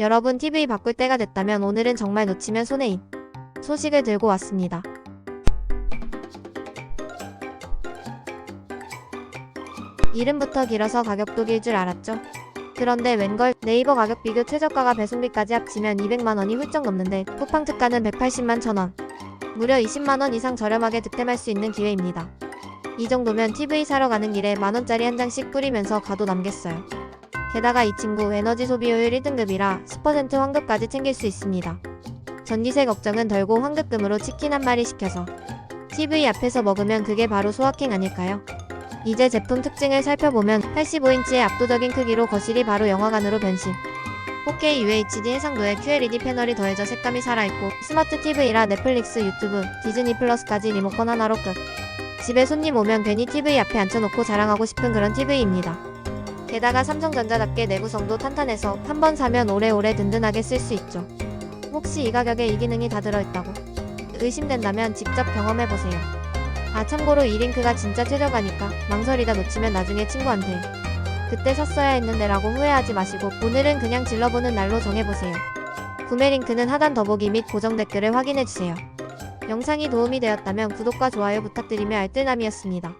여러분 TV 바꿀 때가 됐다면 오늘은 정말 놓치면 손해인 소식을 들고 왔습니다. 이름부터 길어서 가격도 길 줄 알았죠. 그런데 웬걸 네이버 가격 비교 최저가가 배송비까지 합치면 200만원이 훌쩍 넘는데 쿠팡 특가는 180만 천원. 무려 20만원 이상 저렴하게 득템할 수 있는 기회입니다. 이 정도면 TV 사러 가는 길에 만원짜리 한 장씩 뿌리면서 가도 남겠어요. 게다가 이 친구 에너지 소비효율 1등급이라 10% 환급까지 챙길 수 있습니다. 전기세 걱정은 덜고 환급금으로 치킨 한 마리 시켜서 TV 앞에서 먹으면 그게 바로 소확행 아닐까요? 이제 제품 특징을 살펴보면 85인치의 압도적인 크기로 거실이 바로 영화관으로 변신. 4K UHD 해상도에 QLED 패널이 더해져 색감이 살아있고 스마트 TV라 넷플릭스, 유튜브, 디즈니 플러스까지 리모컨 하나로 끝. 집에 손님 오면 괜히 TV 앞에 앉혀놓고 자랑하고 싶은 그런 TV입니다. 게다가 삼성전자답게 내구성도 탄탄해서 한 번 사면 오래오래 든든하게 쓸 수 있죠. 혹시 이 가격에 이 기능이 다 들어있다고? 의심된다면 직접 경험해보세요. 아 참고로 이 링크가 진짜 최저가니까 망설이다 놓치면 나중에 친구한테 그때 샀어야 했는데 라고 후회하지 마시고 오늘은 그냥 질러보는 날로 정해보세요. 구매 링크는 하단 더보기 및 고정 댓글을 확인해주세요. 영상이 도움이 되었다면 구독과 좋아요 부탁드리며 알뜰남이었습니다.